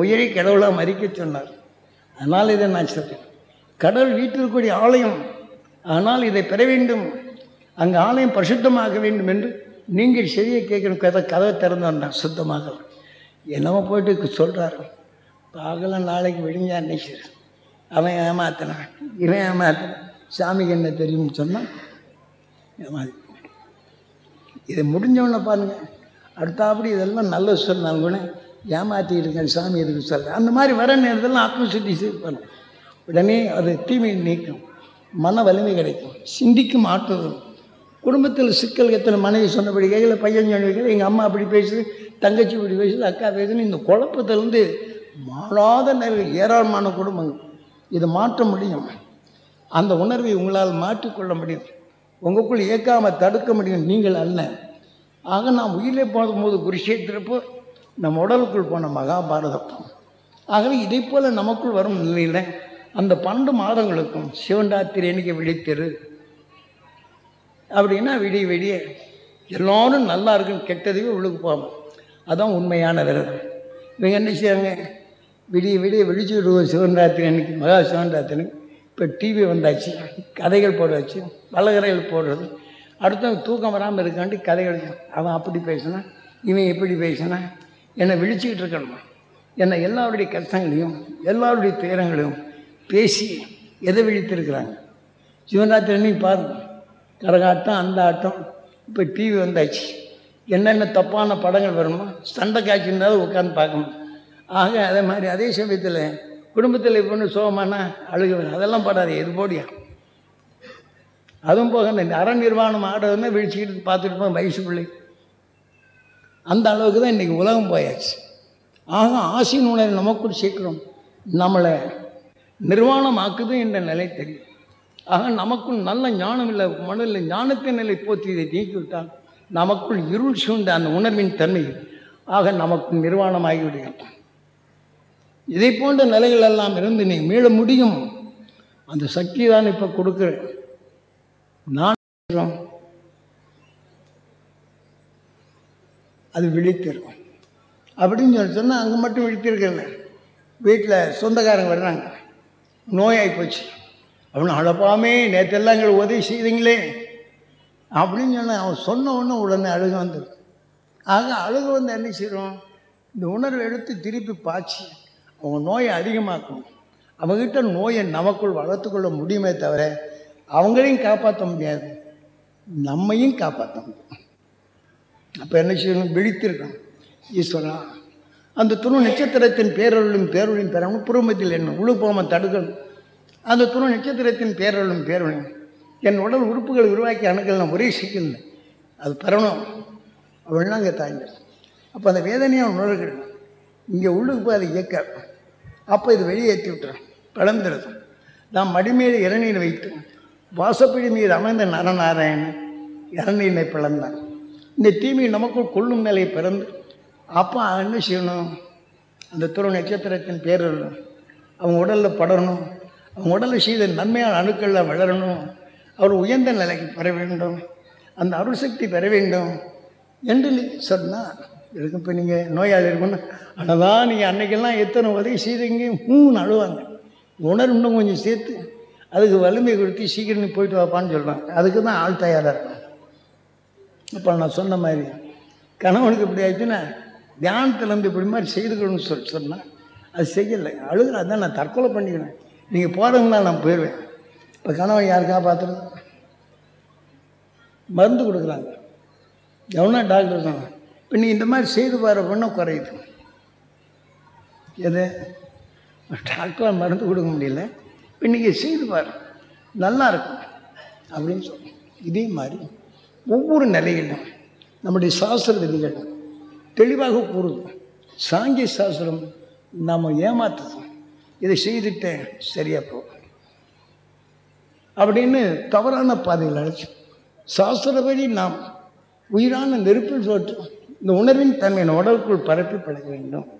உயிரை கடவுளாக மறிக்க சொன்னார். அதனால் இதை நான் சொல்கிறேன் கடவுள் வீட்டிற்குரிய ஆலயம். ஆனால் இதை பெற வேண்டும். அங்கே ஆலயம் பரிசுத்தமாக வேண்டும் என்று நீங்கள் சரியை கேட்கணும் கதை கதவை திறந்து சுத்தமாக. என்னமோ போயிட்டு சொல்கிறாரு பாகலாம் நாளைக்கு விடிஞ்சா அன்னைக்கு அவன் ஏமாத்தினான். இவன் ஏமாத்தினான். சாமிக்கு என்ன தெரியும்னு சொன்னான் ஏமாத்தி. இதை முடிஞ்சவொன்னே பாருங்கள் அடுத்தாப்படி இதெல்லாம் நல்ல சொன்னாங்க கூட ஏமாற்றிட்டு இருக்கேன் சாமி எதுக்கு சொல்ல அந்த மாதிரி வர நேரத்தில் ஆத்மசுத்தி பண்ணும் உடனே அது தீமை நீக்கும். மன வலிமை கிடைக்கும். சிந்திக்கும் ஆற்றுதல் குடும்பத்தில் சிக்கல் எத்தனை மனைவி சொன்னபடி கையில் பையன் சொன்னபடி எங்கள் அம்மா அப்படி பேசுது தங்கச்சி இப்படி பேசுது அக்கா பேசுது இந்த குழப்பத்திலேருந்து மாறாத நிறைய ஏராளமான குடும்பங்கள். இதை மாற்ற முடியும். அந்த உணர்வை உங்களால் மாற்றிக்கொள்ள முடியும். உங்களுக்குள் இயக்காமல் தடுக்க முடியும். நீங்கள் அல்ல. ஆக நான் உயிரை போகும்போது குருஷேத்திரப்போ நம்ம உடலுக்குள் போன மகாபாரதம். ஆகவே இதை போல் நமக்குள் வரும் நிலையில் அந்த பன்னெண்டு மாதங்களுக்கும் சிவன்ராத்திரி அன்னைக்கு விழித்திரு. அப்படின்னா விடிய விடிய எல்லோரும் நல்லா இருக்குன்னு கெட்டதையும் உள்ளுக்கு போவோம் அதான் உண்மையான விரதம். இவங்க என்ன செய்வாங்க? விடிய விடிய விழிச்சு விடுவோம் சிவன்ராத்திரி அன்னைக்கு மகா சிவன்ராத்திரி இப்போ டிவி வந்தாச்சு கதைகள் போடுறாச்சு வலகரைகள் போடுறது. அடுத்தவங்க தூக்கம் வராமல் இருக்காண்டி கதைகள் அவன் அப்படி பேசினான் இவன் எப்படி பேசினான் என்னை விழிச்சுக்கிட்டு இருக்கணுமா? என்னை எல்லாருடைய கஷ்டங்களையும் எல்லாருடைய துயரங்களையும் பேசி எதை விழித்திருக்கிறாங்க? சிவராத்திரி அன்னைக்கு பாருங்க. கரகாட்டம் அந்த ஆட்டம் இப்போ டிவி வந்தாச்சு. என்னென்ன தப்பான படங்கள் வருமோ சண்டை காட்சினாலும் உட்காந்து பார்க்கணும். ஆக அதே மாதிரி அதே சமயத்தில் குடும்பத்தில் இப்போ ஒன்று சோகமானா அழுக அதெல்லாம் படாது எது போடியா? அதுவும் போக இந்த அற நிர்வாணம் ஆடுறதுன்னா விழிச்சுக்கிட்டு பார்த்துட்டு போக வயசு பிள்ளை. அந்த அளவுக்கு தான் இன்றைக்கி உலகம் போயாச்சு. ஆக ஆசின் உணர்வு நமக்குள் சீக்கிரம் நம்மளை நிர்வாணமாக்குது என்ற நிலை தெரியும். ஆக நமக்குள் நல்ல ஞானம் இல்லை மனதில் ஞானத்தின் நிலை போற்றி இதை நீக்கிவிட்டால் நமக்குள் இருள் சூழ்ந்த அந்த உணர்வின் தன்மை ஆக நமக்கு நிர்வாணமாகி இதை போன்ற நிலைகள் எல்லாம் இருந்து நீ மீள முடியும்? அந்த சக்தி தான் இப்போ கொடுக்குறேன் நான் அது விழித்திருக்கும். அப்படின்னு சொல்லி சொன்னால் அங்கே மட்டும் விழித்திருக்கல வீட்டில் சொந்தக்காரங்க வர்றாங்க. நோயாகி போச்சு. அப்படின்னு அழப்பாமே நேற்றெல்லாம் எங்களுக்கு உதவி செய்தீங்களே. அப்படின்னு சொன்ன அவன் சொன்ன உடனே உடனே அழுக வந்துடும் ஆக அழுக வந்து என்ன செய்கிறோம் இந்த உணர்வை எடுத்து திருப்பி பாய்ச்சி அவங்க நோயை அதிகமாக்கும் அவங்ககிட்ட நோயை நமக்குள் வளர்த்துக்கொள்ள முடியுமே தவிர அவங்களையும் காப்பாற்ற முடியாது. நம்மையும் காப்பாற்ற முடியும். அப்போ என்ன செய்யணும்? விழித்திருக்கணும். ஈஸ்வரா அந்த துணு நட்சத்திரத்தின் பேரொழும் பேரொழியும் பெறணும் புறமத்தில் என்ன? உழு தடுக்கணும் அந்த துணு நட்சத்திரத்தின் பேரொழும் பேரொழியும். என் உடல் உறுப்புகள் உருவாக்கி நான் ஒரே சிக்கல் அது பெறணும் அப்படின்னா அங்கே தாங்க அப்போ அந்த வேதனையை அவன் உணர்கிறான். இங்கே உள்ளுக்கு போய் அதை இயக்க. அப்போ இது வெளியேற்றி விட்டுறான். பிளந்துடுது நாம் மடிமேல் இளநீர் வைத்து வாசப்பிடி மீது அமைந்த நரநாராயணன் இளநீரை பிளந்தான். இந்த தீமை நமக்குள் கொள்ளும் நிலை பிறந்து அப்போ என்ன செய்யணும்? அந்த துரு நட்சத்திரத்தின் பேர் அவங்க உடலில் படரணும். அவங்க உடலில் செய்த நன்மையான அணுக்களில் வளரணும். அவர் உயர்ந்த நிலைக்கு பெற வேண்டும். அந்த அருள் சக்தி பெற வேண்டும் என்று சொன்னால் இதுக்கு இப்போ நீங்கள் நோயாளி இருக்கணும் ஆனால் தான் நீங்கள் அன்னைக்கெல்லாம் எத்தனை உதவி செய்தீங்க? மூணு அழுவாங்க. உணர்வு இன்னும் கொஞ்சம் சேர்த்து அதுக்கு வலிமை கொடுத்து சீக்கிரம் போயிட்டு வாப்பான்னு சொல்கிறாங்க அதுக்கு தான் ஆள் தயாராக இருக்கும் இப்போ நான் சொன்ன மாதிரி கணவனுக்கு இப்படி ஆயிடுச்சுன்னா தியானத்துலேருந்து இப்படி மாதிரி செய்துக்கணும்னு சொல்லி சொன்னால் அது செய்யலை. அழுகிற அதான் நான் தற்கொலை பண்ணிக்கிறேன். நீங்கள் போகிறவங்களா நான் போயிடுவேன் இப்போ கணவன் யாருக்காக காப்பாற்றுறது மருந்து கொடுக்குறாங்க. எவனா டாக்டர் இருக்காங்க. இப்போ நீ இந்த மாதிரி செய்து பாரு பண்ண குறையுது. எது? டாக்டராக மருந்து கொடுக்க முடியல. இப்போ நீங்கள் செய்து பாரு. நல்லா இருக்கும். அப்படின்னு சொல்லணும் இதே மாதிரி ஒவ்வொரு நிலையிலும் நம்முடைய சாஸ்திர விதிகள் தெளிவாக கூறுது. சாங்கிய சாஸ்திரம் நாம் ஏமாத்துது இதை செய்துட்டேன் சரியாக போகும். அப்படின்னு தவறான பாதையில் அழைச்சி சாஸ்திரப்படி நாம் உயிரான நெருப்பில் தோற்று இந்த உணர்வின் தன்மையின் உடலுக்குள் பரப்பி பழக வேண்டும்.